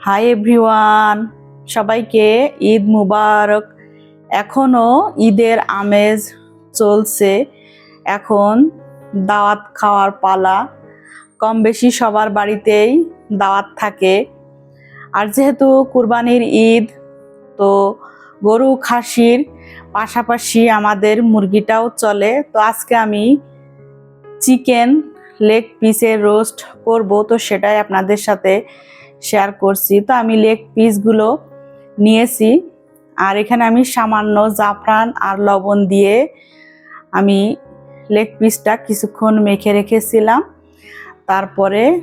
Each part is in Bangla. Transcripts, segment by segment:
হাই এভরিওয়ান সবাইকে ঈদ মুবারক। এখনও ঈদের আমেজ চলছে। এখন দাওয়াত খাওয়ার পালা। কম বেশি সবার বাড়িতেই দাওয়াত থাকে। আর যেহেতু কুরবানির ঈদ, তো গরু খাসির পাশাপাশি আমাদের মুরগিটাও চলে। তো আজকে আমি চিকেন লেগ পিসের রোস্ট করব। তো সেটাই আপনাদের সাথে শেয়ার করছি। তো আমি লেগ পিসগুলো নিয়েছি। আর এখানে আমি সামান্য জাফরান আর লবণ দিয়ে আমি লেগ পিসটা কিছুক্ষণ মেখে রেখেছিলাম। তারপরে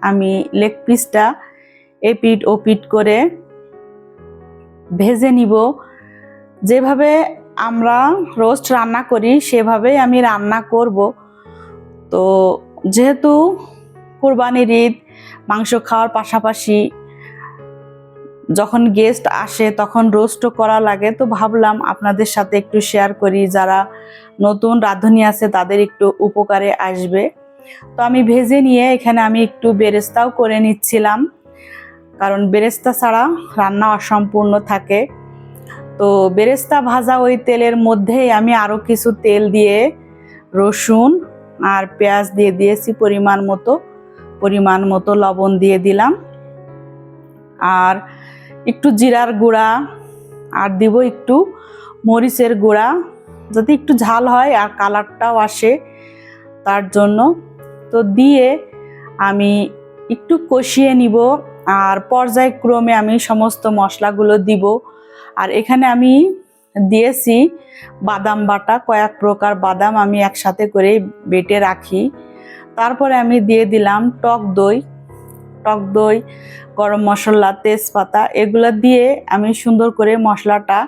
আমি লেগ পিসটা এপিট ওপিট করে ভেজে নিব। যেভাবে আমরা রোস্ট রান্না করি, সেভাবেই আমি রান্না করব। তো যেহেতু কোরবানির ঈদ মাংস খাওয়ার পাশাপাশি যখন গেস্ট আসে, তখন রোস্টও করা লাগে। তো ভাবলাম আপনাদের সাথে একটু শেয়ার করি। যারা নতুন রাঁধুনি আছে, তাদের একটু উপকারে আসবে। তো আমি ভেজে নিয়ে এখানে আমি একটু বেরেস্তাও করে নিচ্ছিলাম। কারণ বেরেস্তা ছাড়া রান্না অসম্পূর্ণ থাকে। তো বেরেস্তা ভাজা ওই তেলের মধ্যেই আমি আরও কিছু তেল দিয়ে, রসুন আর পেঁয়াজ দিয়ে দিয়েছি পরিমাণ মতো। পরিমাণ মতো লবণ দিয়ে দিলাম। আর একটু জিরার গুঁড়া, আর দিব একটু মরিচের গুঁড়া। যাতে একটু ঝাল হয় আর কালারটাও আসে তার জন্য। তো দিয়ে আমি একটু কষিয়ে নিব আর পর্যায়ক্রমে আমি সমস্ত মশলাগুলো দিব। আর এখানে আমি দিয়েছি বাদাম বাটা, কয়েক প্রকার বাদাম আমি একসাথে করে বেটে রাখি। তারপরে আমি দিয়ে দিলাম টক দই টক দই, গরম মশলা, তেজপাতা, এগুলো দিয়ে আমি সুন্দর করে মশলাটা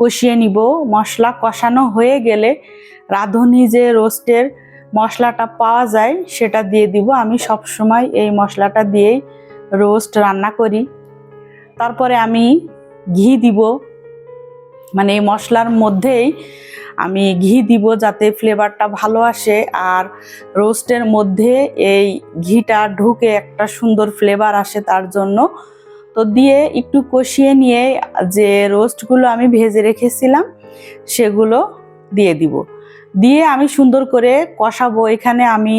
কষিয়ে নিব। মশলা কষানো হয়ে গেলে রাঁধুনি যে রোস্টের মশলাটা পাওয়া যায় সেটা দিয়ে দিব। আমি সব সময় এই মশলাটা দিয়েই রোস্ট রান্না করি। তারপরে আমি ঘি দিব। মানে এই মশলার মধ্যেই আমি ঘি দিব যাতে ফ্লেভারটা ভালো আসে আর রোস্টের মধ্যে এই ঘিটা ঢুকে একটা সুন্দর ফ্লেভার আসে তার জন্য। তো দিয়ে একটু কষিয়ে নিয়ে যে রোস্টগুলো আমি ভেজে রেখেছিলাম, সেগুলো দিয়ে দিব। দিয়ে আমি সুন্দর করে কষাবো। এখানে আমি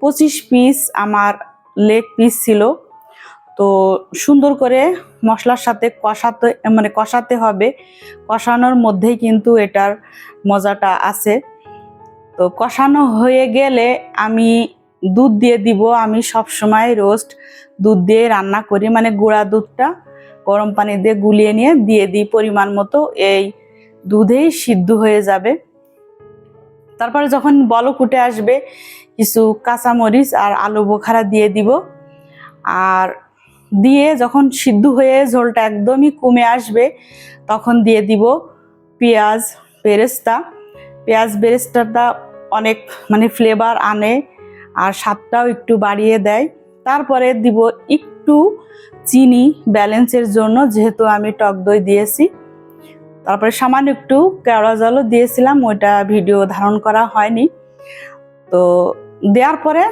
পঁচিশ পিস আমার লেগ পিস ছিল। তো সুন্দর করে মশলার সাথে কষাতে মানে কষাতে হবে। কষানোর মধ্যেই কিন্তু এটার মজাটা আছে। তো কষানো হয়ে গেলে আমি দুধ দিয়ে দিব। আমি সব সময় রোস্ট দুধ দিয়ে রান্না করি মানে গুঁড়া দুধটা গরম পানি দিয়ে গুলিয়ে নিয়ে দিয়ে দিই পরিমাণ মতো। এই দুধেই সিদ্ধ হয়ে যাবে। তারপরে যখন বলক উঠে আসবে, কিছু কাঁচামরিচ আর আলু বোখারা দিয়ে দিব। আর দিয়ে যখন সিদ্ধ হয়ে ঝোলটা একদমই কমে আসবে, তখন দিয়ে দিব পেঁয়াজ বেরেস্তা। পেঁয়াজ বেরেস্তাটা অনেক মানে ফ্লেভার আনে আর স্বাদটাও একটু বাড়িয়ে দেয়। তারপরে দিব একটু চিনি ব্যালেন্সের জন্য, যেহেতু আমি টক দই দিয়েছি। তারপরে সামান্য একটু কেওড়া জলও দিয়েছিলাম, ওইটা ভিডিও ধারণ করা হয়নি। তো দেওয়ার পরে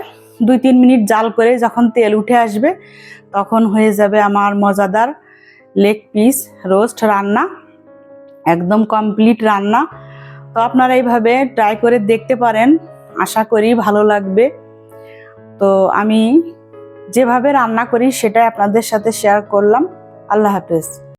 দুই তিন মিনিট জাল করে যখন তেল উঠে আসবে, তখন হয়ে যাবে আমার মজাদার লেগ পিস রোস্ট রান্না, একদম কমপ্লিট রান্না। তো আপনারা এইভাবে ট্রাই করে দেখতে পারেন, আশা করি ভালো লাগবে। তো আমি যেভাবে রান্না করি সেটাই আপনাদের সাথে শেয়ার করলাম। আল্লাহ হাফেজ।